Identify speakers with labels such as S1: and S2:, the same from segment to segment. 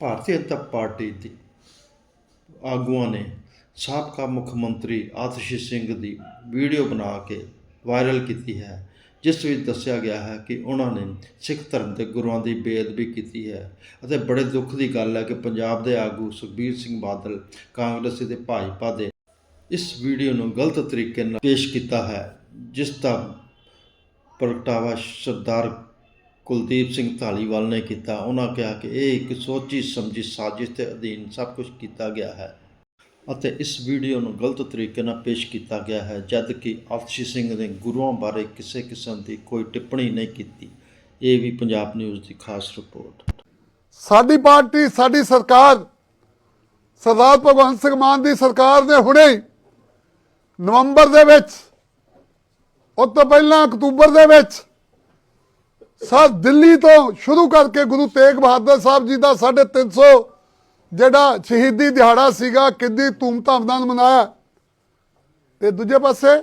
S1: Bharatiya Janata party ਦੀ ਆਗੂਆਂ ਨੇ ਸਾਬਕਾ ਮੁੱਖ ਮੰਤਰੀ ਆਤਸ਼ੀ ਸਿੰਘ ਦੀ ਵੀਡੀਓ ਬਣਾ ਕੇ ਵਾਇਰਲ ਕੀਤੀ ਹੈ, ਜਿਸ ਵਿੱਚ ਦੱਸਿਆ ਗਿਆ ਹੈ ਕਿ ਉਹਨਾਂ ਨੇ ਸਿੱਖ ਧਰਮ ਦੇ ਗੁਰੂਆਂ ਦੀ ਬੇਅਦਬੀ ਕੀਤੀ ਹੈ ਅਤੇ ਬੜੇ ਦੁੱਖ ਦੀ ਗੱਲ ਹੈ ਕਿ ਪੰਜਾਬ ਦੇ ਆਗੂ ਸੁਖਬੀਰ ਸਿੰਘ ਬਾਦਲ ਕਾਂਗਰਸ ਤੇ ਭਾਜਪਾ ਦੇ ਇਸ ਵੀਡੀਓ ਨੂੰ ਗਲਤ ਤਰੀਕੇ ਨਾਲ ਪੇਸ਼ ਕੀਤਾ ਹੈ, ਜਿਸ ਦਾ ਪ੍ਰਗਟਾਵਾ ਸਰਦਾਰ ਕੁਲਦੀਪ ਸਿੰਘ ਧਾਲੀਵਾਲ ਨੇ ਕੀਤਾ। ਉਹਨਾਂ ਕਿਹਾ ਕਿ ਇਹ ਇੱਕ ਸੋਚੀ ਸਮਝੀ ਸਾਜ਼ਿਸ਼ ਦੇ ਅਧੀਨ ਸਭ ਕੁਝ ਕੀਤਾ ਗਿਆ ਹੈ ਅਤੇ ਇਸ ਵੀਡੀਓ ਨੂੰ ਗਲਤ ਤਰੀਕੇ ਨਾਲ ਪੇਸ਼ ਕੀਤਾ ਗਿਆ ਹੈ ਜਦ ਕਿ ਆਤਸ਼ੀ ਸਿੰਘ ਨੇ ਗੁਰੂਆਂ ਬਾਰੇ ਕਿਸੇ ਕਿਸਮ ਦੀ ਕੋਈ ਟਿੱਪਣੀ ਨਹੀਂ ਕੀਤੀ। ਇਹ ਵੀ ਪੰਜਾਬ ਨਿਊਜ਼ ਦੀ ਖਾਸ ਰਿਪੋਰਟ।
S2: ਸਾਡੀ ਪਾਰਟੀ, ਸਾਡੀ ਸਰਕਾਰ, ਸਰਦਾਰ ਭਗਵੰਤ ਸਿੰਘ ਮਾਨ ਦੀ ਸਰਕਾਰ ਨੇ ਹੁਣੇ ਨਵੰਬਰ ਦੇ ਵਿੱਚ, ਉਸ ਤੋਂ ਪਹਿਲਾਂ ਅਕਤੂਬਰ ਦੇ ਵਿੱਚ ਸਾ ਦਿੱਲੀ ਤੋਂ ਸ਼ੁਰੂ ਕਰਕੇ ਗੁਰੂ ਤੇਗ ਬਹਾਦਰ ਸਾਹਿਬ ਜੀ ਦਾ 350 ਜਿਹੜਾ ਸ਼ਹੀਦੀ ਦਿਹਾੜਾ ਸੀਗਾ, ਕਿੰਨੀ ਧੂਮਧਾਮ ਨਾਲ ਮਨਾਇਆ। ਤੇ ਦੂਜੇ ਪਾਸੇ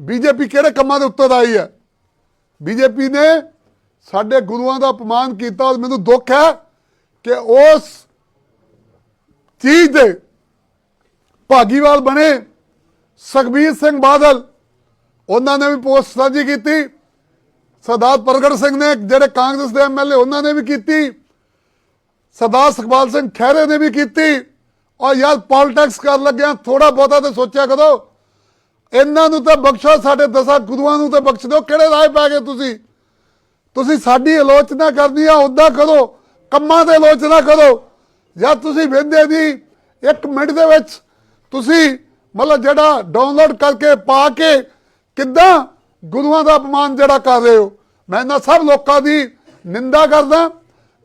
S2: ਬੀਜੇਪੀ ਕਿਹੜੇ ਕੰਮਾਂ ਦੇ ਉੱਤੇ ਆਈ ਹੈ? ਬੀਜੇਪੀ ਨੇ ਸਾਡੇ ਗੁਰੂਆਂ ਦਾ ਅਪਮਾਨ ਕੀਤਾ ਔਰ ਮੈਨੂੰ ਦੁੱਖ ਹੈ ਕਿ ਉਸ ਚੀਜ਼ ਦੇ ਭਾਗੀਵਾਲ ਬਣੇ। ਸੁਖਬੀਰ ਸਿੰਘ ਬਾਦਲ, ਉਹਨਾਂ ਨੇ ਵੀ ਪੋਸਟ ਸਾਂਝੀ ਕੀਤੀ। ਸਰਦਾਰ ਪ੍ਰਗਟ ਸਿੰਘ ਨੇ, ਜਿਹੜੇ ਕਾਂਗਰਸ ਦੇ ਐਮਐਲਏ ਉਹਨਾਂ ਨੇ ਵੀ ਕੀਤੀ। ਸਰਦਾਰ ਸੁਖਪਾਲ ਸਿੰਘ ਖਹਿਰੇ ਨੇ ਵੀ ਕੀਤੀ। ਔਰ ਯਾਰ ਪੋਲਿਟਿਕਸ ਕਰ ਲੱਗਿਆ ਥੋੜਾ ਬਹੁਤਾ ਤੇ ਸੋਚਿਆ ਕਰੋ। ਇਹਨਾਂ ਨੂੰ ਤਾਂ ਬਖਸ਼ੋ, ਸਾਡੇ ਦਸਾਂ ਗੁਰੂਆਂ ਨੂੰ ਤਾਂ ਬਖਸ਼ ਦਿਓ। ਕਿਹੜੇ ਰਾਹ ਪੈ ਗਏ ਤੁਸੀਂ? ਤੁਸੀਂ ਸਾਡੀ ਆਲੋਚਨਾ ਕਰਨੀ ਆ ਉਦਾਂ ਕਰੋ। ਕੰਮਾਂ ਤੇ ਆਲੋਚਨਾ ਕਰੋ। ਜਾਂ ਤੁਸੀਂ ਵੇਂਦੇ ਦੀ ਇੱਕ ਮਿੰਟ ਦੇ ਵਿੱਚ ਤੁਸੀਂ ਮਤਲਬ ਜਿਹੜਾ ਡਾਊਨਲੋਡ ਕਰਕੇ ਪਾ ਕੇ ਕਿੱਦਾਂ ਗੁਰੂਆਂ ਦਾ ਅਪਮਾਨ ਜਿਹੜਾ ਕਰ ਰਹੇ ਹੋ। ਮੈਂ ਇਹਨਾਂ ਸਭ ਲੋਕਾਂ ਦੀ ਨਿੰਦਾ ਕਰਦਾ,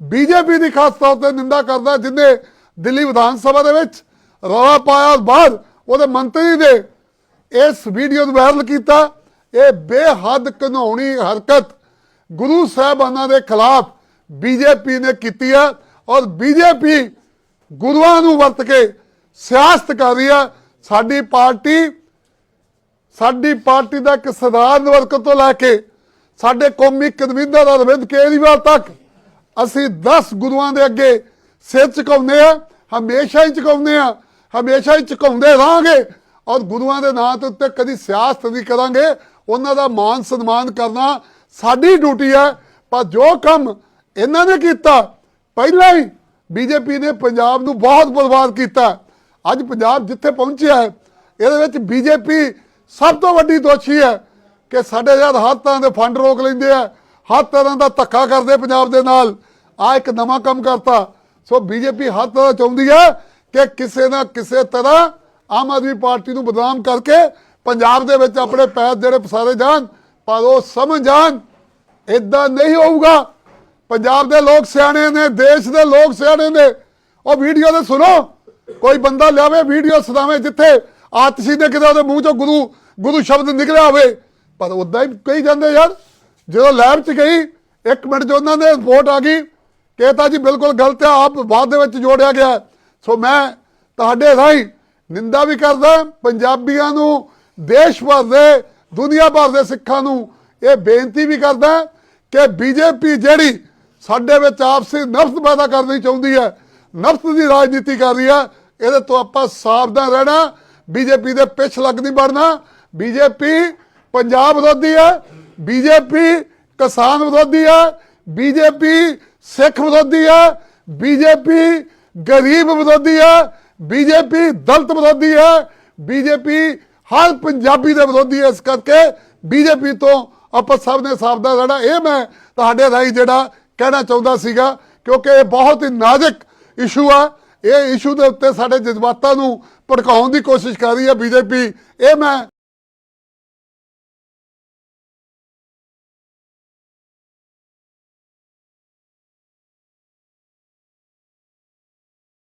S2: ਬੀਜੇਪੀ ਦੀ ਖਾਸ ਤੌਰ ਤੇ ਨਿੰਦਾ ਕਰਦਾ, ਜਿਨੇ ਦਿੱਲੀ ਵਿਧਾਨ ਸਭਾ ਦੇ ਵਿੱਚ ਰੌਲਾ ਪਾਇਆ ਬਾਅਦ ਉਹਦੇ ਮੰਤਰੀ ਨੇ ਇਸ ਵੀਡੀਓ ਨੂੰ ਵਾਇਰਲ ਕੀਤਾ। ਇਹ ਬੇਹੱਦ ਘਿਨਾਉਣੀ ਹਰਕਤ ਗੁਰੂ ਸਾਹਿਬਾਨਾਂ ਦੇ ਖਿਲਾਫ ਬੀਜੇਪੀ ਨੇ ਕੀਤੀ ਹੈ ਔਰ ਬੀਜੇਪੀ ਗੁਰੂਆਂ ਨੂੰ ਵਰਤ ਕੇ ਸਿਆਸਤ ਕਰ ਰਹੀ ਹੈ ਸਾਡੀ ਪਾਰਟੀ ਸਾਡੀ ਪਾਰਟੀ ਦਾ ਇੱਕ ਸਧਾਰਨ ਵਰਕਰ ਤੋਂ ਲੈ ਕੇ ਸਾਡੇ ਕੌਮੀ ਕਨਵੀਨਰ ਅਰਵਿੰਦ ਕੇਜਰੀਵਾਲ ਤੱਕ ਅਸੀਂ 10 ਗੁਰੂਆਂ ਦੇ ਅੱਗੇ ਸਿਰ ਝੁਕਾਉਂਦੇ ਆ ਹਮੇਸ਼ਾ ਹੀ ਝੁਕਾਉਂਦੇ ਆ ਹਮੇਸ਼ਾ ਹੀ ਝੁਕਾਉਂਦੇ ਰਹਾਂਗੇ ਔਰ ਗੁਰੂਆਂ ਦੇ ਨਾਂ ਤੇ ਉੱਤੇ ਕਦੀ ਸਿਆਸਤ ਨਹੀਂ ਕਰਾਂਗੇ, ਉਹਨਾਂ ਦਾ ਮਾਨ ਸਨਮਾਨ ਕਰਨਾ ਸਾਡੀ ਡਿਊਟੀ ਹੈ। ਪਰ ਜੋ ਕੰਮ ਇਹਨਾਂ ਨੇ ਕੀਤਾ, ਪਹਿਲਾਂ ਹੀ ਬੀਜੇਪੀ ਨੇ ਪੰਜਾਬ ਨੂੰ ਬਹੁਤ ਬਰਬਾਦ ਕੀਤਾ। ਅੱਜ ਪੰਜਾਬ ਜਿੱਥੇ ਪਹੁੰਚਿਆ ਹੈ, ਇਹਦੇ ਵਿੱਚ ਬੀਜੇਪੀ ਸਭ ਤੋਂ ਵੱਡੀ ਦੋਸ਼ੀ ਹੈ ਕਿ ਸਾਡੇ ਯਾਰ ਹਰ ਤਰ੍ਹਾਂ ਦੇ ਫੰਡ ਰੋਕ ਲੈਂਦੇ ਆ, ਹਰ ਤਰ੍ਹਾਂ ਦਾ ਧੱਕਾ ਕਰਦੇ ਪੰਜਾਬ ਦੇ ਨਾਲ। ਆ ਇੱਕ ਨਵਾਂ ਕੰਮ ਕਰਤਾ। ਸੋ ਬੀਜੇਪੀ ਹਰ ਤਰ੍ਹਾਂ ਚਾਹੁੰਦੀ ਹੈ ਕਿ ਕਿਸੇ ਨਾ ਕਿਸੇ ਤਰ੍ਹਾਂ ਆਮ ਆਦਮੀ ਪਾਰਟੀ ਨੂੰ ਬਦਨਾਮ ਕਰਕੇ ਪੰਜਾਬ ਦੇ ਵਿੱਚ ਆਪਣੇ ਪੈਰ ਜਿਹੜੇ ਪਸਾਰੇ ਜਾਣ, ਪਰ ਉਹ ਸਮਝ ਜਾਣ ਇਦਾਂ ਨਹੀਂ ਹੋਊਗਾ। ਪੰਜਾਬ ਦੇ ਲੋਕ ਸਿਆਣੇ ਨੇ, ਦੇਸ਼ ਦੇ ਲੋਕ ਸਿਆਣੇ ਨੇ। ਉਹ ਵੀਡੀਓ ਤੇ ਸੁਣੋ। ਕੋਈ ਬੰਦਾ ਲਿਆਵੇ ਵੀਡੀਓ ਸੁਣਾਵੇ ਜਿੱਥੇ ਆਤਸ਼ੀ ਦੇ ਕਿਤੇ ਉਹਦੇ ਮੂੰਹ ਚੋਂ ਗੁਰੂ ਗੁਰੂ ਸ਼ਬਦ ਨਿਕਲਿਆ ਹੋਵੇ। ਪਰ ਉਦਾਂ ਹੀ ਕਹੀ ਜਾਂਦੇ ਯਾਰ, ਜਦੋਂ ਲੈਬ 'ਚ ਗਈ, ਇੱਕ ਮਿੰਟ 'ਚ ਉਹਨਾਂ ਦੇ ਰਿਪੋਰਟ ਆ ਗਈ ਕਿ ਜੀ ਬਿਲਕੁਲ ਗਲਤ ਆ, ਆਪ ਬਾਅਦ ਦੇ ਵਿੱਚ ਜੋੜਿਆ ਗਿਆ। ਸੋ ਮੈਂ ਤੁਹਾਡੇ ਰਾਹੀਂ ਨਿੰਦਾ ਵੀ ਕਰਦਾ, ਪੰਜਾਬੀਆਂ ਨੂੰ, ਦੇਸ਼ ਭਰ ਦੇ, ਦੁਨੀਆ ਭਰ ਦੇ ਸਿੱਖਾਂ ਨੂੰ ਇਹ ਬੇਨਤੀ ਵੀ ਕਰਦਾ ਕਿ ਬੀਜੇਪੀ ਜਿਹੜੀ ਸਾਡੇ ਵਿੱਚ ਆਪਸੀ ਨਫ਼ਰਤ ਪੈਦਾ ਕਰਨੀ ਚਾਹੁੰਦੀ ਹੈ, ਨਫ਼ਰਤ ਦੀ ਰਾਜਨੀਤੀ ਕਰ ਰਹੀ ਹੈ ਇਹਦੇ ਤੋਂ ਆਪਾਂ ਸਾਵਧਾਨ ਰਹਿਣਾ, ਬੀਜੇਪੀ ਦੇ ਪਿੱਛ ਲੱਗ ਨਹੀਂ ਬਣਨਾ ਬੀਜੇਪੀ ਪੰਜਾਬ ਵਿਰੋਧੀ ਹੈ, ਬੀਜੇਪੀ ਕਿਸਾਨ ਵਿਰੋਧੀ ਹੈ, ਬੀਜੇਪੀ ਸਿੱਖ ਵਿਰੋਧੀ ਹੈ, ਬੀਜੇਪੀ ਗਰੀਬ ਵਿਰੋਧੀ ਹੈ, ਬੀਜੇਪੀ ਦਲਤ ਵਿਰੋਧੀ ਹੈ, ਬੀਜੇਪੀ ਹਰ ਪੰਜਾਬੀ ਦੇ ਵਿਰੋਧੀ ਹੈ। ਇਸ ਕਰਕੇ ਬੀਜੇਪੀ ਤੋਂ ਆਪਾਂ ਸਭ ਨੇ ਸਾਵਧਾਨ ਰਹਿਣਾ। ਇਹ ਮੈਂ ਤੁਹਾਡੇ ਰਾਹੀਂ ਜਿਹੜਾ ਕਹਿਣਾ ਚਾਹੁੰਦਾ ਸੀਗਾ, ਕਿਉਂਕਿ ਇਹ ਬਹੁਤ ਹੀ ਨਾਜ਼ੁਕ ਇਸ਼ੂ ਆ। ਇਹ ਇਸ਼ੂ ਦੇ ਉੱਤੇ ਸਾਡੇ ਜਜ਼ਬਾਤਾਂ ਨੂੰ ਭੜਕਾਉਣ ਦੀ ਕੋਸ਼ਿਸ਼ ਕਰ ਰਹੀ ਹੈ ਬੀਜੇਪੀ। ਇਹ ਮੈਂ